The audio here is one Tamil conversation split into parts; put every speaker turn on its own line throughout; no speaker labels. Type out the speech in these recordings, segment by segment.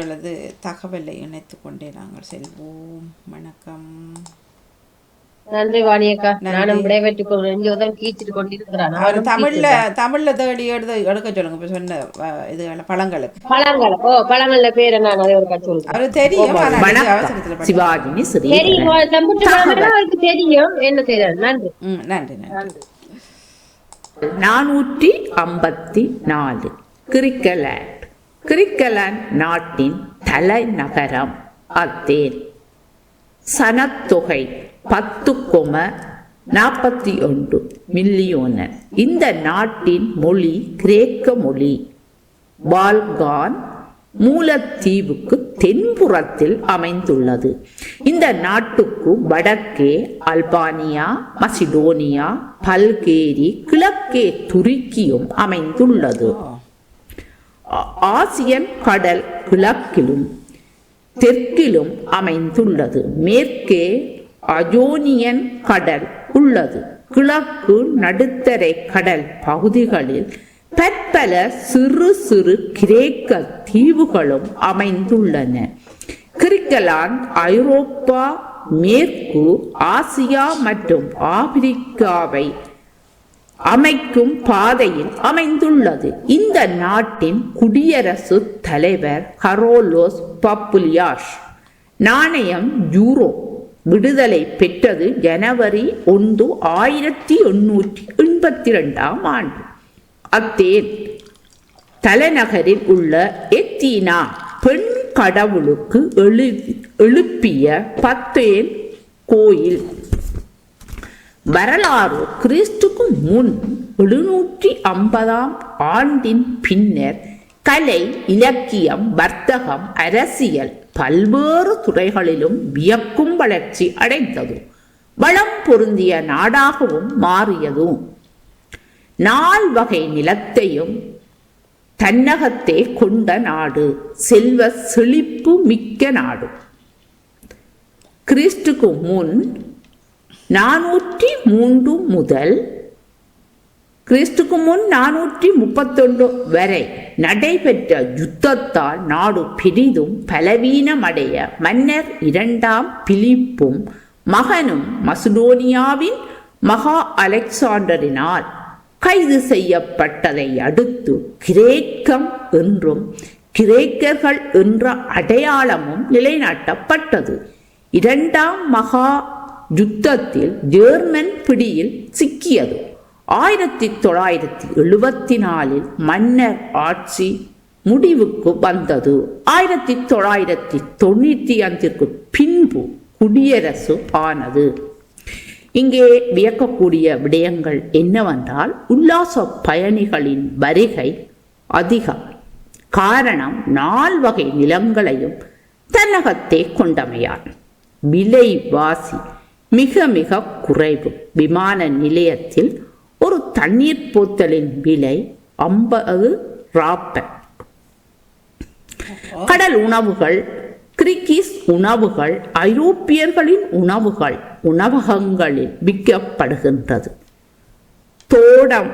அல்லது தகவலை இணைத்துக் கொண்டே நாங்கள் செல்வோம். வணக்கம்.
நன்றி வாணியக்கா. நானும் விடைபெற்றுக் கொள்கிறேன். இங்கே உதவி கீச்சிட்டு கொண்டிருக்கிறான்
அவர்
நானும்
தமிழ்ல தமிழ்ல தேடி எடுத்து எடுக்க சொல்லுங்க. இப்ப சொன்ன இது பழங்களுக்கு
பழங்கள். ஓ பழங்கள்ல பேர் என்ன? அதை ஒரு கட்சி
அவரு தெரியும்.
சிவாஜினி
தெரியும்? அவருக்கு தெரியும். என்ன செய்யறது நன்றி.
ம், நன்றி நன்றி.
நானூற்றி ஐம்பத்தி நாலு. கிரிக்கலாண்ட் கிரிக்கலாண்ட் நாட்டின் தலைநகரம் அத்தேன். சனத்தொகை பத்து கொம நாற்பத்தி ஒன்று மில்லியோனர் இந்த நாட்டின் மொழி கிரேக்க மொழி. பால்கான் மூலத்தீவுக்கு தென்புறத்தில் அமைந்துள்ளது. இந்த நாட்டுக்கு வடக்கே அல்பானியா மசிடோனியா பல்கேரி கிழக்கே துருக்கியும் அமைந்துள்ளது. ஆசியன் கடல் கிழக்கிலும் தெற்கிலும் அமைந்துள்ளது. மேற்கே அஜோனியன் கடல் உள்ளது. கிழக்கு நடுத்தரை கடல் பகுதிகளில் பற்பல சிறு சிறு கிரேக்க தீவுகளும் அமைந்துள்ளன. கிரிக்கலாந்து ஐரோப்பா மேற்கு ஆசியா மற்றும் ஆப்பிரிக்காவை அமைக்கும் பாதையில் அமைந்துள்ளது. இந்த நாட்டின் குடியரசுத் தலைவர் கரோலோஸ் பப்புலியாஷ். நாணயம் யூரோ. விடுதலை பெற்றது ஜனவரி ஒன்று ஆயிரத்தி எண்ணூற்றி எண்பத்தி ரெண்டாம் ஆண்டு. அத்தேன். தலைநகரில் உள்ள எத்தீனா பெண் கடவுளுக்கு எழு எழுப்பிய பத்தேன் கோயில். வரலாறு கிறிஸ்துக்கு முன் எழுநூற்றி ஐம்பதாம் ஆண்டின் பின்னர் கலை இலக்கியம் வர்த்தகம் அரசியல் பல்வேறு துறைகளிலும் வியக்கும் வளர்ச்சி அடைந்தது. வளம் பொருந்திய நாடாகவும் மாறியது. நால் வகை நிலத்தையும் தன்னகத்தே கொண்ட நாடு செல்வ செழிப்பு மிக்க நாடு. கிறிஸ்துக்கு முன் நானூற்றி மூன்று முதல் கிறிஸ்துக்கு முன் நானூற்றி முப்பத்தொன்று வரை நடைபெற்ற யுத்தத்தால் நாடு பெரிதும் பலவீனமடைய மன்னர் இரண்டாம் பிலிப்பும் மகனும் மசுடோனியாவின் மகா அலெக்சாண்டரினால் கைது செய்யப்பட்டதை அடுத்து கிரேக்கம் என்றும் கிரேக்கர்கள் என்ற அடையாளமும் நிலைநாட்டப்பட்டது. இரண்டாம் மகா யுத்தத்தில் ஜெர்மன் பிடியில் சிக்கியது. ஆயிரத்தி தொள்ளாயிரத்தி எழுபத்தி நாலில் மன்னர் ஆட்சி முடிவுக்கு வந்தது. ஆயிரத்தி தொள்ளாயிரத்தி தொண்ணூற்றி அஞ்சிற்கு பின்பு குடியரசு ஆனது. இங்கே வியக்கக்கூடிய விடயங்கள் என்னவென்றால் உல்லாச பயணிகளின் வருகை அதிகம். காரணம் நால்வகை நிலங்களையும் தன்னகத்தே கொண்டமையார் விலைவாசி மிக மிக குறைவு. விமான நிலையத்தில் ஒரு தண்ணீர் போத்தலின் விலை ஐம்பது ராப்பர் கடல் உணவுகள் கிரிக்கிஸ் உணவுகள் ஐரோப்பியர்களின் உணவுகள் உணவகங்களில் விற்கப்படுகின்றது. தோடம்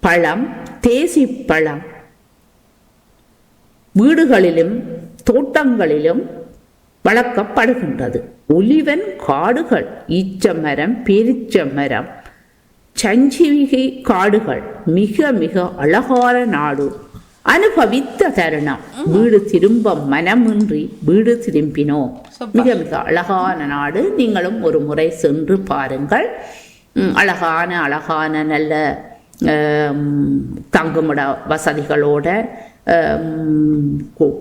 பழம் தேசி பழம். வீடுகளிலும் தோட்டங்களிலும் வளர்க்கப்படுகின்றது. ஒலிவன் காடுகள் ஈச்ச மரம் பேரிச்ச மரம் சஞ்சீவிகை காடுகள் மிக மிக அழகான நாடு. அனுபவித்த தருணம். வீடு திரும்ப மனமின்றி வீடு திரும்பினோம். மிக மிக அழகான நாடு. நீங்களும் ஒரு முறை சென்று பாருங்கள். அழகான அழகான நல்ல தங்குமிட வசதிகளோட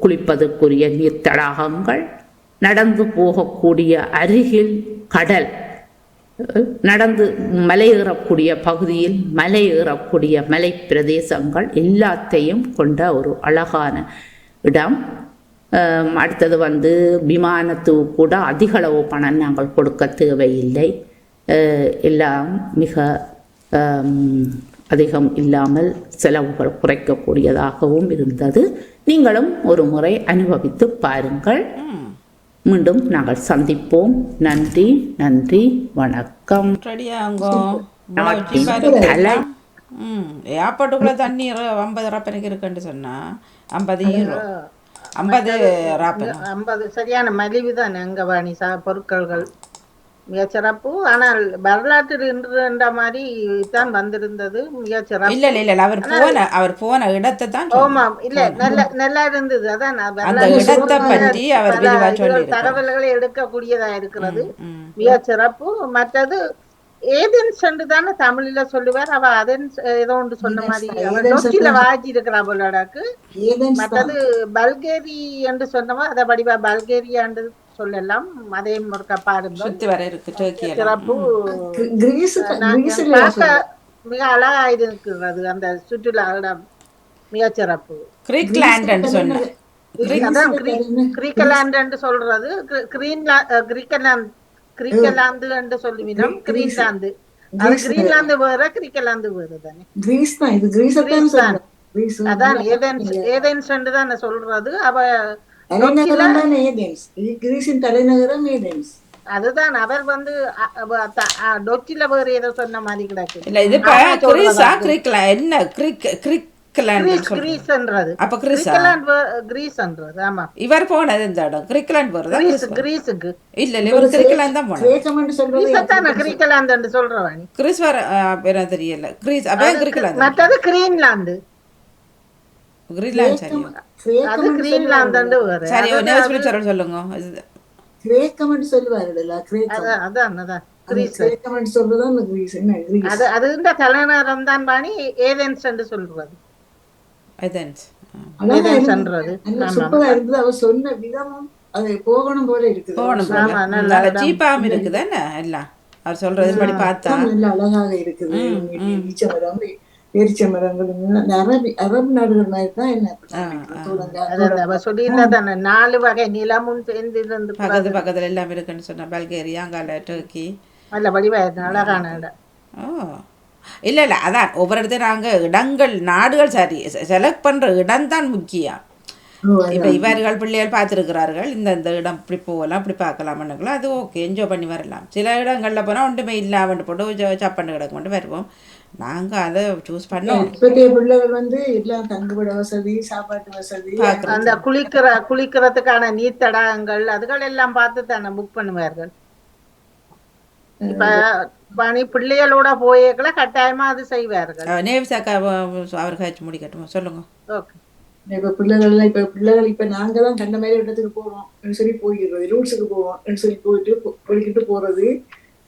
குளிப்பதற்குரிய நீர் தடாகங்கள் நடந்து போகக்கூடிய அருகில் கடல் நடந்து நடந்து மலையேறக்கூடிய பகுதியில் மலையேறக்கூடிய மலை பிரதேசங்கள் எல்லாத்தையும் கொண்ட ஒரு அழகான இடம். அடுத்தது வந்து விமானத்துக்கு கூட அதிகளவு பணம் நாங்கள் கொடுக்க தேவையில்லை. எல்லாம் மிக அதிகம் இல்லாமல் செலவுகள் குறைக்கக்கூடியதாகவும் இருந்தது. நீங்களும் ஒரு முறை அனுபவித்து பாருங்கள். மீண்டும் நாங்கள் சந்திப்போம். நன்றி நன்றி வணக்கம்.
ஏர்போர்ட்டுக்குள்ள தண்ணி ஐம்பது ரூபா எனக்கு இருக்குன்னு சொன்னா ஐம்பது ஈரோ. ஐம்பது
ஐம்பது சரியான மலிவு தான் அங்கவாணி சா பொருட்கள்கள்? மிக சிறப்பு ஆனால் வரலாற்றில் இன்றுன்ற மாதிரி தான் வந்திருந்தது மிக சிறப்பு
இல்ல இல்ல இல்ல. அவர் போன அவர் போன இடத்தை தான்.
ஆமாம். இல்ல நல்ல நல்லா இருந்தது. அதான்
அந்த
வரலாற்று
இடத்தை பற்றி அவர்
தகவல்களை எடுக்கக்கூடியதா இருக்கிறது. மிக சிறப்பு மற்றது ஏதென்ஸ் என்று தானே தமிழ்ல சொல்லுவார். அவ அதென்ஸ் ஏதோ ஒன்று சொன்ன மாதிரி நோக்கில வாஜி இருக்கிறா போலடாக்கு மற்றது பல்கேரி என்று சொன்னவா? அதை வடிவா பல்கேரியா என்று சொல்லலாம். அதையும் ஒரு பாருங்க
சுத்தி வர இருக்கு டர்க்கி
சிறப்பு. மிக அழகா இருக்கிறது அந்த சுற்றுலா இடம். மிக சிறப்பு.
கிரீக்லாண்ட் சொன்னேன்
என்று சொல்றது. கிரீக்கலாந்து கிரீக்கலாந்து என்று சொல்லுவினோம் கிரீன்லாந்து. அது கிரீன்லாந்து வேற கிரீக்கலாந்து வேற தானே?
கிரீஸ் தான் இது கிரீஸ்.
அதான் ஏதென்ஸ் ஏதென்ஸ் என்று தான் சொல்றது. அவ
தலைநகரம் தான் ஏதென்ஸ் இது கிரீஸின் தலைநகரம் ஏதென்ஸ்
அதுதான் அவர் வந்து டொச்சில வேற ஏதோ சொன்ன மாதிரி கிடக்கு.
இல்ல இது கிரீஸா? கிரீக்லாண்ட் என்ன? கிரீக்
கிரீஸ்ன்றது.
அப்ப
கிரீஸ்ன்றது ஆமா.
இவர் போனது இந்த இடம். கிரீக்லாண்ட் வருதா
கிரீஸ்
கிரீஸ் வருதா?
கிரீஸுக்கு.
இல்ல இல்ல இவர் கிரீக்லாண்ட் தான்
கிரீக்கலாந்து என்று சொல்றவாணி
கிரீஸ் வர பேர தெரியல. கிரீஸ் அப்ப கிரீக்லாந்து
மற்றது கிரீன்லாந்து. கிரீன்லாந்து
சொல்லுங்க. இது
கிரேக்கம் என்று சொல்லுவாருடா கிரேக்கம்
அதான் அதான்
சொன்ன விதமும் அது போகணும் போல இருக்குது.
சீப்பாவும் என்ன? எல்லாம். அவர் சொல்றது படி பார்த்தா
அழகாக இருக்குது. பேரிச்ச மரங்கள் அரபி அரபு நாடுகள் மாதிரி தான் என்ன
சொல்லியிருந்தா நாலு வகை நிலமும் சேர்ந்து இருந்து
பக்கத்து பக்கத்துல எல்லாம் இருக்குன்னு சொன்னா பல்கேரியா அங்கால டர்க்கி.
நல்ல வடிவா அழகான இடம்.
ஓ இல்ல இல்ல அதான் ஒவ்வொரு இடத்துல நாங்க இடங்கள் நாடுகள் சரி செலக்ட் பண்ற இடம் தான் முக்கியம். இப்ப இவர்கள் பிள்ளைகள் பார்த்துருக்கிறார்கள் இந்த இந்த இடம் இப்படி போகலாம் இப்படி பார்க்கலாம்னுங்களோ அது ஓகே என்ஜாய் பண்ணி வரலாம். சில இடங்கள்ல போனா ஒன்றுமே இல்லாமட்டு போட்டு சப்பண்டு கிடக்க மட்டும் வருவோம். நாங்க அதை சூஸ் பண்ணோம்
இப்பத்திய பிள்ளைகள் வந்து எல்லாம் தங்குவிட வசதி சாப்பாட்டு வசதி
அந்த குளிக்கிற குளிக்கிறதுக்கான நீர் தடாகங்கள் அதுகள் எல்லாம் பார்த்து தானே புக் பண்ணுவார்கள்? இப்ப பணி பிள்ளைகளோட போயேக்கல கட்டாயமா அது செய்வார்கள்.
நேவிசாக்கா அவர் கழிச்சு முடிக்கட்டும் சொல்லுங்க.
ஓகே.
இப்ப பிள்ளைகள் எல்லாம் இப்ப பிள்ளைகள் இப்ப நாங்க தான் கண்ட மாதிரி இடத்துக்கு போறோம். சொல்லி போயிடுறது ரூட்ஸுக்கு போவோம். சொல்லி போயிட்டு போ- போய்க்கிட்டு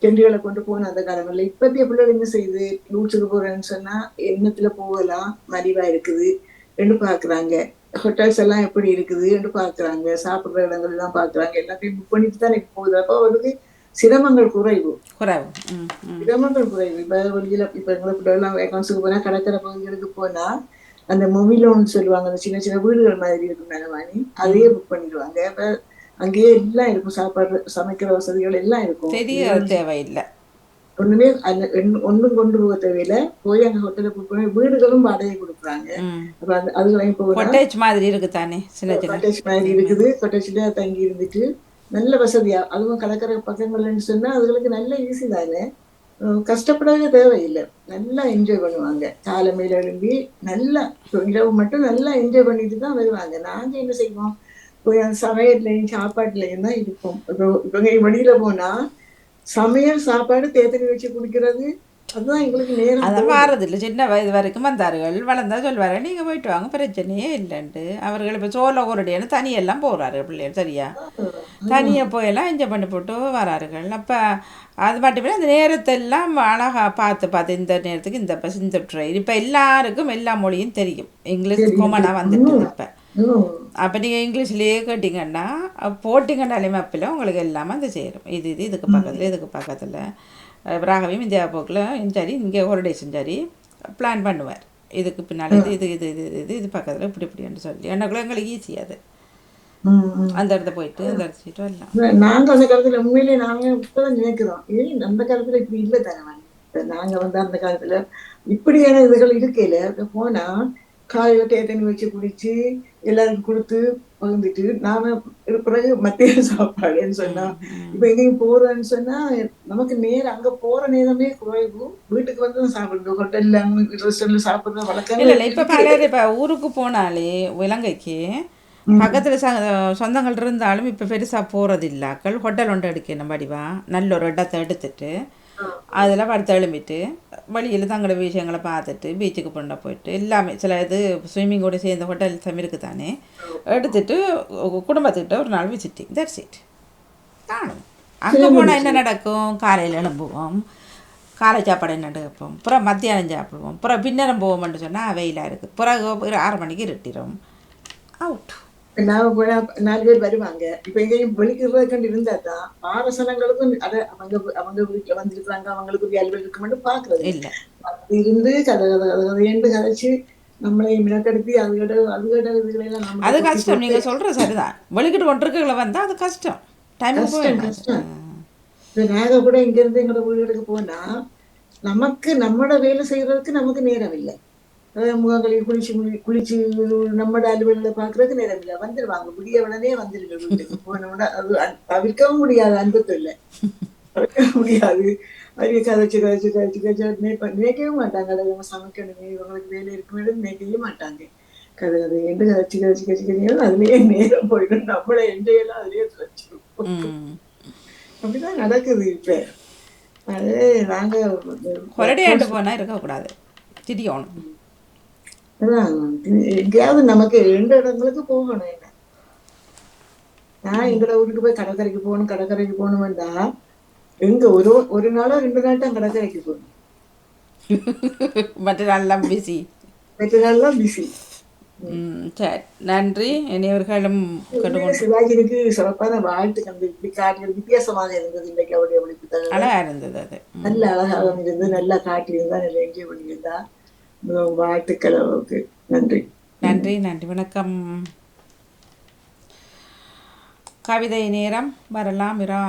போறது செண்டுகளை கொண்டு போன அந்த காலங்கள்ல. இப்பத்திய பிள்ளைகள் என்ன செய்யுது? ரூட்ஸுக்கு போறேன்னு சொன்னா எண்ணத்துல போகலாம் மலிவா இருக்குது. ரெண்டு பாக்குறாங்க. ஹோட்டல்ஸ் எல்லாம் எப்படி இருக்குது? ரெண்டு பாக்குறாங்க. சாப்பிடுற இடங்கள் எல்லாம் பாக்குறாங்க. எல்லாத்தையும் புக் பண்ணிட்டு தான் இப்ப போகுது. அப்போ அவருக்கு சிரமங்கள் குறைவு. கிராமங்கள் குறைவு. இப்ப வெளியில இப்ப எங்களுக்கு எல்லாம் அக்கௌண்ட்ஸுக்கு போனா கடற்கரை பகுதிகளுக்கு போனா அந்த மொபிலோன்னு சொல்லுவாங்க. அந்த சின்ன சின்ன வீடுகள் மாதிரி இருக்கும் நிலவாணி. அதையே புக் பண்ணிடுவாங்க. இப்ப அங்கேயே எல்லாம் இருக்கும். சாப்பாடு சமைக்கிற வசதிகள் எல்லாம் இருக்கும்.
தெரிய தேவையில்லை.
ஒண்ணுமே ஒண்ணும் கொண்டு போக தேவையில்ல. போய் அங்க ஹோட்டல்ல புக் பண்ணி வீடுகளும் வாடகை கொடுக்குறாங்க. அப்ப அந்த அதுகளையும்
மாதிரி இருக்கு தானே சின்ன சின்ன?
காட்டேஜ் மாதிரி இருக்குது. காட்டேஜ்ல தங்கி இருந்துட்டு நல்ல வசதியா அதுவும் கடற்கரை பக்கங்கள்னு சொன்னா அதுகளுக்கு நல்ல ஈஸி தானே. கஷ்டப்படவே தேவையில்லை. நல்லா என்ஜாய் பண்ணுவாங்க. காலமையில எழும்பி நல்லா இரவு மட்டும் நல்லா என்ஜாய் பண்ணிட்டு தான் வருவாங்க. நாங்க என்ன செய்வோம்? போய் சமையல்லையும் சாப்பாட்டுலையும் தான் இருப்போம் இப்போ இங்க வெளியில போனா சமையல் சாப்பாடு தேத்தனி வச்சு குடிக்கிறது அதுதான் எங்களுக்கு நேரம்
அதை வாரதில்லை சின்ன வயது வரைக்கும் வந்தார்கள். வளர்ந்தா சொல்வாரு நீங்க போயிட்டு வாங்க பிரச்சனையே இல்லைன்ட்டு. அவர்கள் இப்போ சோள ஊரடியான்னு தனியெல்லாம் போகிறாரு பிள்ளைகள் சரியா? தனியாக போயெல்லாம் என்ஜாய் பண்ணி போட்டு வராருகள். அப்போ அது மட்டும் அந்த நேரத்தெல்லாம் அழகாக பார்த்து பார்த்து இந்த நேரத்துக்கு இந்த இந்த ட்ரெயின் இப்போ எல்லாருக்கும் எல்லா மொழியும் தெரியும். இங்கிலீஷ் கொமனாக வந்துட்டு இப்போ. அப்போ நீங்கள் இங்கிலீஷ்லேயே கேட்டிங்கன்னா போட்டிங்கன்னாலே மேப்பில் உங்களுக்கு எல்லாமே அது சேரும். இது இது இதுக்கு பக்கத்தில் இதுக்கு பக்கத்தில். ராகவியும் இந்தியா போக்கில் சரி இங்கே ஒரு டேஸும் சரி பிளான் பண்ணுவார். இதுக்கு பின்னால் இது இது இது இது இது இது பக்கத்தில் இப்படி இப்படின்னு சொல்லி. எனக்குள்ள எங்களுக்கு ஈஸி அது. அந்த இடத்த போயிட்டு அந்த இடத்த போயிட்டு வரலாம்.
நாங்க அந்த காலத்துல உண்மையிலேயே நாங்க இப்பதான் நினைக்கிறோம். ஏன் அந்த காலத்துல இப்படி இல்ல தானே இப்ப நாங்க வந்து அந்த காலத்துல இப்படியான இதுகள் இருக்கையில இப்ப போனா காலையில தேத்தனி வச்சு குடிச்சு எல்லாருக்கும் கொடுத்து பகிர்ந்துட்டு நாம பிறகு மத்திய சாப்பாடுன்னு சொன்னா இப்ப எங்கேயும் போறோம்னு சொன்னா நமக்கு நேரம் அங்க போற நேரமே குறைவு. வீட்டுக்கு வந்து தான் சாப்பிடுறது ஹோட்டல்ல ரெஸ்டாரண்ட்ல சாப்பிடுற
இல்லை
வழக்கங்கள்
இல்லை இப்போ பலர் இப்போ ஊருக்கு போனாலே இலங்கைக்கு பக்கத்தில் ச சொந்தங்கள் இருந்தாலும் இப்போ பெருசாக போகிறதில்லாக்கள் ஹோட்டல் ஒன்று எடுக்கணும் வடிவா நல்ல ஒரு இடத்த எடுத்துட்டு அதில் படுத்து எழும்பிட்டு வழியில் தங்களோட விஷயங்களை பார்த்துட்டு பீச்சுக்கு பண்ண போயிட்டு எல்லாமே சில இது ஸ்விம்மிங் கூட சேர்ந்த ஹோட்டல் சம் இருக்குது தானே. எடுத்துட்டு குடும்பத்துக்கிட்ட ஒரு நாள் விசிட்டிங் தட்ஸ் இட் காணும். அங்கே போனால் என்ன நடக்கும்? காலையில் எழும்புவோம். காலை சாப்பாடு என்ன எடுப்போம்? அப்புறம் மத்தியானம் சாப்பிடுவோம். அப்புறம் பின்னரம் போவோம்னு சொன்னால் வெயிலாக இருக்குது பிறகு ஒரு ஆறு மணிக்கு இருட்டிடும் அவுட்
நாம போனா நாலு பேர் வருவாங்க. இப்ப எங்கேயும் வெளிக்கிறத கண்டு இருந்தா தான் பாரசனங்களுக்கும் அத அவங்க அவங்க வீட்டுல வந்திருக்காங்க அவங்களுக்கு ஒரு அலுவல் இருக்க மட்டும் பாக்குறது.
இல்லை.
இருந்து கதை கதை கதையண்டு கதைச்சு நம்மளை மினக்கடுத்தி அதுகிட்ட அதுகிட்ட இதுகளெல்லாம் நம்ம
அது கஷ்டம். நீங்கள் சொல்கிற சரிதான். வெளிக்கிட்டு கொண்டிருக்கல வந்தால் அது கஷ்டம். டைம்
கஷ்டம், நாங்க கூட இங்க இருந்து எங்களோட வீடுகளுக்கு போனா நமக்கு நம்மட வேலை செய்யறதுக்கு நமக்கு நேரம் இல்லை. அஹ் முகங்களை குளிச்சு குளிச்சு நம்மட அலுவலில் பாக்குறதுக்கு நேரம் இல்லை. வந்துருவாங்க. விடிய உடனே வந்துருங்க வீட்டுக்கு. போனோம்னா அது தவிர்க்கவும் முடியாது. இல்லை தவிர்க்கவும் முடியாது. அது கதைச்சு கதைச்சு கதைச்சு கதைச்சு நினைக்கவே மாட்டாங்க. இவங்க சமைக்கணுமே இவங்களுக்கு வேலை இருக்குமே நினைக்கவே மாட்டாங்க. கதை கதை. எண்டு கதைச்சு கதைச்சு கதைச்சு கதைச்சு அதுலயே நேரம் போயிடும். நம்மளை எண்டையெல்லாம் அதுலயே வச்சிருப்போம்
ம்.
அப்படிதான் நடக்குது இப்ப. அது நாங்க
ஹொலிடே ஆகிட்டு போனால் இருக்கக்கூடாது
அதான் எங்கேயாவது நமக்கு ரெண்டு இடங்களுக்கு போகணும் என்ன? நான் எங்கட ஊருக்கு போய் கடற்கரைக்கு போகணும் கடற்கரைக்கு போகணும் வேண்டா எங்க ஒரு ஒரு நாளோ ரெண்டு நாள் தான் கடற்கரைக்கு போகணும்.
மற்ற நாளெல்லாம் பிஸி
மற்ற நாள்லாம் பிஸி
சரி. நன்றி. இனியவர்களும்
சிவாஜிக்கு சிறப்பான வாழ்த்து கண்டு இப்படி காட்டியது வித்தியாசமாக இருந்தது இன்றைக்கு அவருடைய
அழகாக இருந்தது அது.
நல்ல அழகாக இருந்து நல்லா காட்டியிருந்தா நல்லா என்ஜாய் பண்ணியிருந்தா வாழ்த்துக்கள் அவருக்கு. நன்றி.
நன்றி நன்றி. வணக்கம். கவிதை நேரம் வரலாம் இரா